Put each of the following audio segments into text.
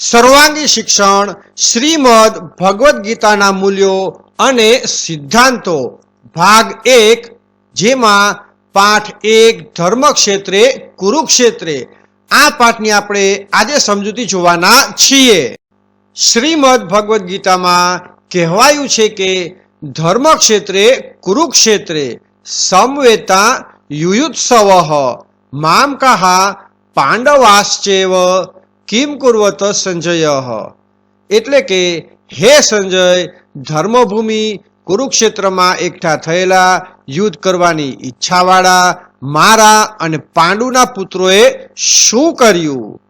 સર્વાંગી શિક્ષણ, શ્રીમદ ભગવદ્ ગીતાના મૂલ્યો અને સિદ્ધાંતો. ભાગ એક, જેમાં પાઠ એક ધર્મ ક્ષેત્રે કુરુક્ષેત્રે. આ પાઠની આપણે આજે સમજૂતી જોવાના છીએ. શ્રીમદ ભગવદ્ ગીતામાં કહેવાયું છે કે ધર્મ ક્ષેત્રે કુરુક્ષેત્રે સમવેતા યુયુત્સવ. મામ કહા પાંડવાશ્ચેવ કિમ કુર્વત સંજય? એટલે કે, હે સંજય, ધર્મભૂમિ કુરુક્ષેત્રમાં એકઠા થયેલા યુદ્ધ કરવાની ઈચ્છાવાળા મારા અને પાંડુના પુત્રોએ શું કર્યું?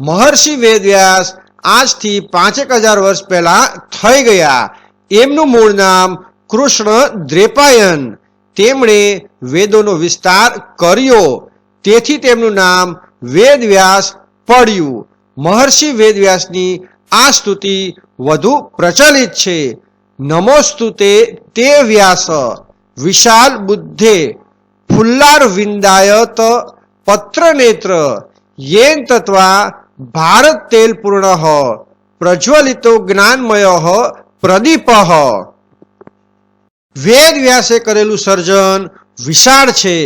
મહર્ષિ વેદવ્યાસ આજથી પાંચેક હજાર વર્ષ પહેલા થઈ ગયા. એમનું મૂળ નામ કૃષ્ણ દ્રેપાયન. તેમણે વેદોનો વિસ્તાર કર્યો. તેથી તેમનું નામ વેદવ્યાસ પડ્યું. મહર્ષિ વેદવ્યાસની આ સ્તુતિ વધુ પ્રચલિત છે. નમોસ્તુતે તે વ્યાસ. વિશાલ બુદ્ધે ફુલ્લાર વિંદાયત પત્રનેત્ર યેન તત્વા ભારત તેલ પૂર્ણ પ્રજ્વલિતો જ્ઞાનમય પ્રદીપ. વેદ વ્યાસે કરેલું સર્જન વિશાળ છે.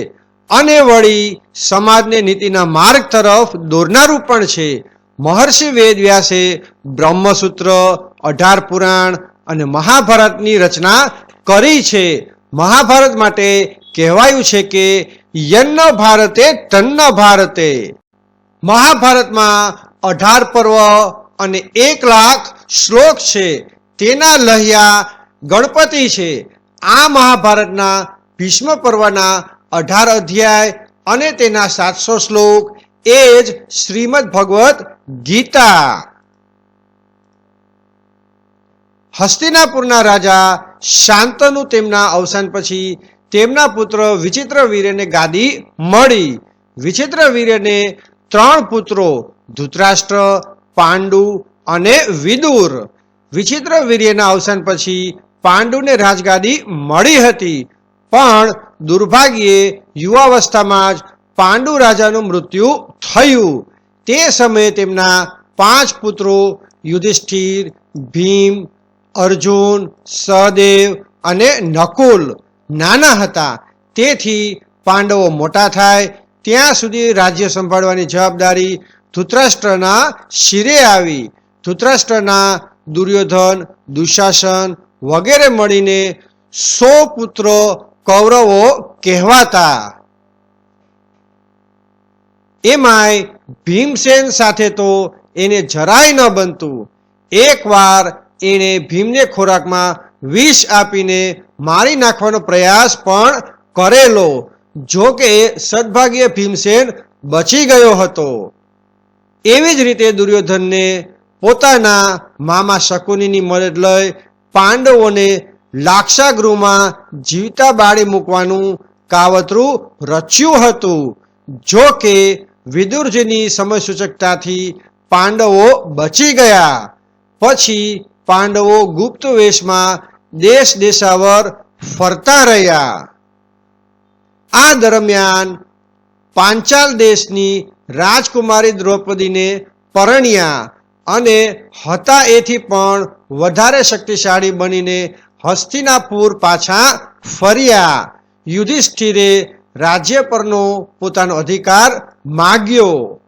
અને વળી સમાજને નીતિના માર્ગ તરફ દોરનારું પણ છે. મહર્ષિ વેદ વ્યાસે બ્રહ્મસૂત્ર, અઢાર પુરાણ અને મહાભારતની રચના કરી છે. મહાભારત માટે કહેવાયું છે કે યન્ન ભારતે તન્ન ભારતે. મહાભારતમાં અઢાર પર્વ અને એક લાખ શ્લોક છે. તેના લહ્યા ગણપતિ છે. આ મહાભારતના ભીષ્મ પર્વના અઢાર અધ્યાય અને તેના સાતસો શ્લોક, એ જ શ્રીમદ ભગવત ગીતા. હસ્તિનાપુરના રાજા શાંતનુ તેમના અવસાન પછી તેમના પુત્ર વિચિત્ર વીર્યને ગાદી મળી. વિચિત્ર વીર્યને ત્રણ પુત્રો, ધૃતરાષ્ટ્ર, પાંડુ અને વિદુર. વિચિત્ર વીર્યના અવસાન પછી પાંડુને રાજગાદી મળી હતી. પણ દુર્ભાગ્યે યુવાવસ્થામાં જ પાંડુ રાજાનું મૃત્યુ થયું. તે સમયે તેમના પાંચ પુત્રો યુધિષ્ઠિર, ભીમ, અર્જુન, સહદેવ અને નકુલ નાના હતા. તેથી પાંડવો મોટા થાય, ત્યાં સુધી રાજ્ય સંભાળવાની જવાબદારી ધૃતરાષ્ટ્રના શિરે આવી. ધૃતરાષ્ટ્રના દુર્યોધન, દુશાસન વગેરે મળીને સો પુત્રો કૌરવો કહેવાતા. એમાંય ભીમસેન સાથે તો એને જરાય ન બનતું. એકવાર એણે ભીમને ખોરાકમાં વિષ આપીને મારી નાખવાનો પ્રયાસ પણ કરેલો, જો કે સદભાગ્ય ભીમસેન બચી ગયો હતો. એવી જ રીતે દુર્યોધનને પોતાના મામા શકુનીની મદદ લઈ પાંડવોને લાક્ષાગૃહમાં જીવતા બાળી મૂકવાનું કાવતરું રચ્યું હતું, જો કે વિદુરજીની સમયસૂચકતાથી પાંડવો બચી ગયા. પછી પાંડવો ગુપ્ત વેશમાં દેશ દેશાવર ફરતા રહ્યા. આ દરમિયાન પાંચાલ દેશની રાજકુમારી દ્રૌપદીને પરણ્યા અને હતા એથી પણ વધારે શક્તિશાળી બનીને હસ્તિનાપુર પાછા ફર્યા. યુધિષ્ઠિરે રાજ્ય પરનો પોતાનો અધિકાર માગ્યો.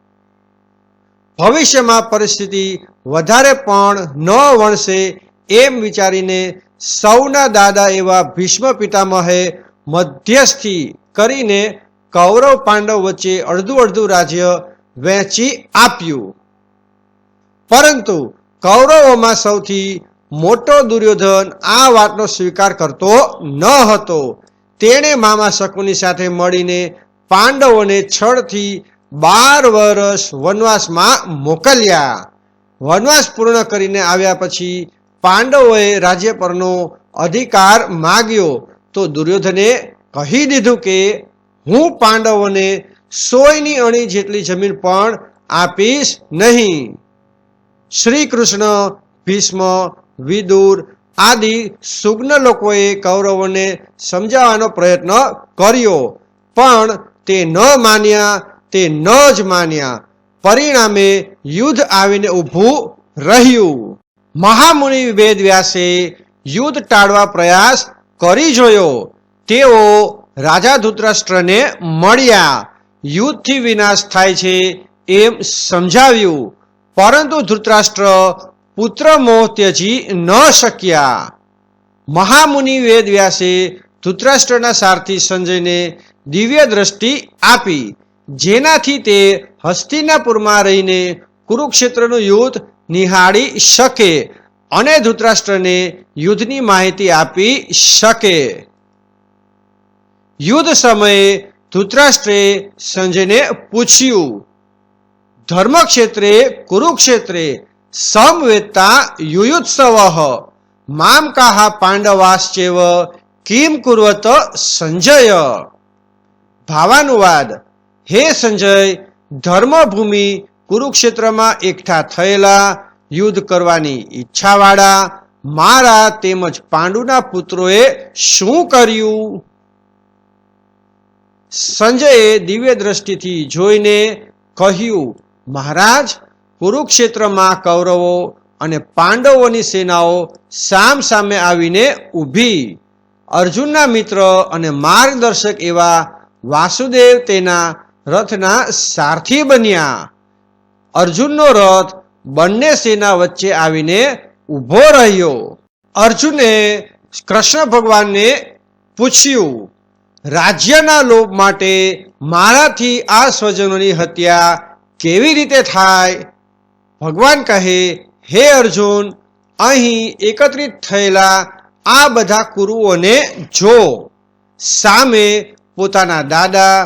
ભવિષ્યમાં પરિસ્થિતિ વધારે પણ ન વણશે એમ વિચારીને સૌના દાદા એવા ભીષ્મ પિતામહે મધ્યસ્થી કરીને કૌરવ પાંડવ વચ્ચે અડધું અડધું રાજ્ય વહેંચી આપ્યું. પરંતુ કૌરવોમાં સૌથી મોટો દુર્યોધન આ વાતનો સ્વીકાર કરતો ન હતો. તેણે મામા શકુની સાથે મળીને પાંડવોને છળથી બાર વર્ષ વનવાસમાં મોકલ્યા. વનવાસ પૂર્ણ કરીને આવ્યા પછી પાંડવોએ રાજ્ય પરનો અધિકાર માગ્યો. તો દુર્યોધને કહી દીધું કે, હું પાંડવોને સોયની અણી જેટલી જમીન પણ આપીશ નહીં. શ્રી કૃષ્ણ ભીષ્મ વિદુર આદિ સુગ્ન લોકોએ કૌરવોને સમજાવવાનો પ્રયત્ન કર્યો. પણ તે ન માન્યા, તે ન જ માન્યા. પરિણામે યુદ્ધ આવીને ઊભું રહ્યું. મહામુનિ વેદ વ્યાસે યુદ્ધ ટાળવા પ્રયાસ કરી જોયો. તેઓ રાજા ધૃતરાષ્ટ્રને મળ્યા. યુદ્ધથી વિનાશ થાય છે એમ સમજાવ્યું. પરંતુ ધૃતરાષ્ટ્ર પુત્ર મોહ ત્યજી ન શક્યા. મહામુનિ વેદ વ્યાસે ધૃતરાષ્ટ્રના સારથી સંજયને દિવ્ય દ્રષ્ટિ આપી, જેનાથી તે હસ્તિનાપુરમાં રહીને કુરુક્ષેત્રનું યુદ્ધ નિહાળી શકે અને ધૃતરાષ્ટ્રને યુદ્ધની માહિતી આપી શકે. યુદ્ધ સમયે ધૃતરાષ્ટ્રે સંજયને પૂછ્યું, ધર્મક્ષેત્રે, કુરુક્ષેત્રે સમવેત્તા યુયુત્સવ મામ કાહ પાંડવાશ્ચેવ કિમ કુર્વત સંજય ભાવાનુવાદ હે સંજય ધર્મભૂમિ કુરુક્ષેત્રમાં એકઠા થયેલા, યુદ્ધ કરવાની ઈચ્છાવાળા, મારા તેમજ પાંડુના પુત્રોએ શું કર્યું? સંજયે દિવ્ય દ્રષ્ટિથી જોઈને કહ્યું, મહારાજ કુરુક્ષેત્રમાં કૌરવો અને પાંડવોની સેનાઓ સામ સામે આવીને ઊભી. અર્જુનના મિત્ર અને માર્ગદર્શક એવા વાસુદેવ તેના રથના સારથી બન્યા. અર્જુનનો રથ બંને સેના વચ્ચે આવીને ઊભો રહ્યો. અર્જુને કૃષ્ણ ભગવાનને પૂછ્યું, રાજ્યના લોભ માટે મારાથી આ સ્વજનોની હત્યા કેવી રીતે થાય? ભગવાન કહે, હે અર્જુન, અહીં એકત્રિત થયેલા આ બધા કુરુઓને જો સામે પોતાના દાદા,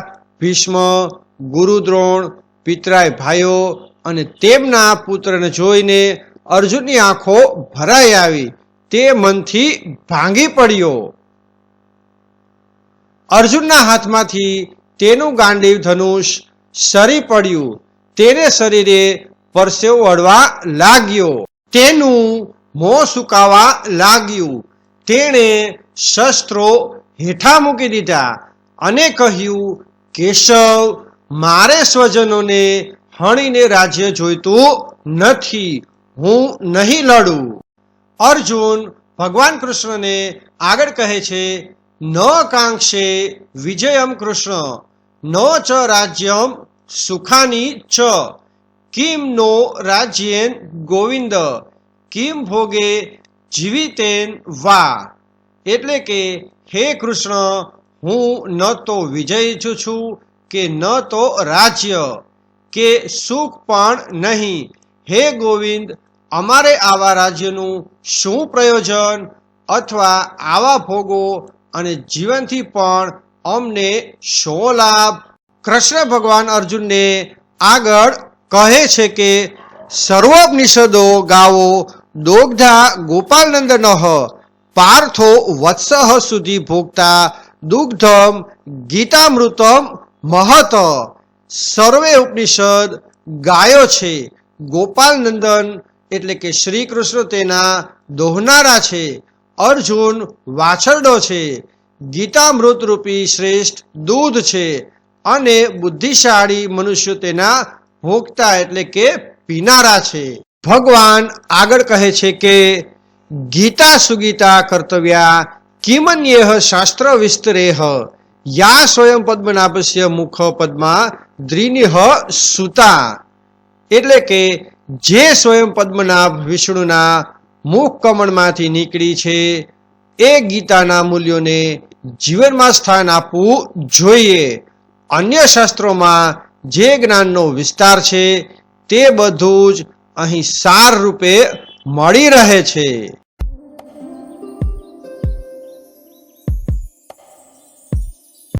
ભીષ્મ, ગુરુદ્રોણ, પિતરાય ભાઈઓ અને તેમના પુત્રને જોઈને અર્જુનની આંખો ભરાઈ આવી, તે મનથી ભાંગી પડ્યો. અર્જુનના હાથમાંથી તેનું ગાંડીવ ધનુષ સરી પડ્યું. તેને શરીરે પરસેવો વળવા લાગ્યો. તેનું મોં સુકાવા લાગ્યું. તેણે શસ્ત્રો હેઠા મૂકી દીધા અને કહ્યું, કેશવ, મારે સ્વજનોને હણીને રાજ્ય જોઈતું નથી. હું નહીં લડું. અર્જુન ભગવાન કૃષ્ણને આગળ કહે છે, ન કાંક્ષે વિજયમ કૃષ્ણ, ન ચ રાજ્યમ સુખાની ચ. કિમ નો રાજ્યેન ગોવિંદ, કિમ ભોગે જીવિતેન વા એટલે કે, હે કૃષ્ણ, હું ન તો વિજય ઈચ્છું છું કે ન તો રાજ્ય, કે સુખ પણ નહીં. હે ગોવિંદ, અમારે આવા રાજ્યનું શું પ્રયોજન? અથવા આવા ભોગો અને જીવનથી પણ અમને શો લાભ? કૃષ્ણ ભગવાન અર્જુનને આગળ કહે છે કે સર્વોપનિષદો ગાવો દોગ્ધા નહ પાર્થો વત્સહ સુધી ભોગતા દુગ્ધમ ગીતામૃતમ મહત. સર્વે ઉપનિષદ ગાયો છે. ગોપાલનંદન એટલે કે શ્રી કૃષ્ણ તેના દોહનારા છે. અર્જુન વાછરડો છે. ગીતામૃત રૂપી શ્રેષ્ઠ દૂધ છે. અને બુદ્ધિશાળી મનુષ્યો તેના ભોગતા એટલે કે પીનારા છે. ભગવાન આગળ કહે છે કે, ગીતા સુગીતા કર્તવ્યા કિમન્યેહ શાસ્ત્ર વિસ્તરેહ. યા સ્વયં પદ્મનાભસ્ય મુખ પદ્મા દ્રિનિહ સુતા. એટલે કે, જે સ્વયં પદ્મનાભ વિષ્ણુના મુખ કમળમાંથી નીકળી છે, એ ગીતાના મૂલ્યોને જીવનમાં સ્થાન આપવું જોઈએ. અન્ય શાસ્ત્રોમાં જે જ્ઞાનનો વિસ્તાર છે તે બધું જ અહીં સાર રૂપે મળી રહે છે.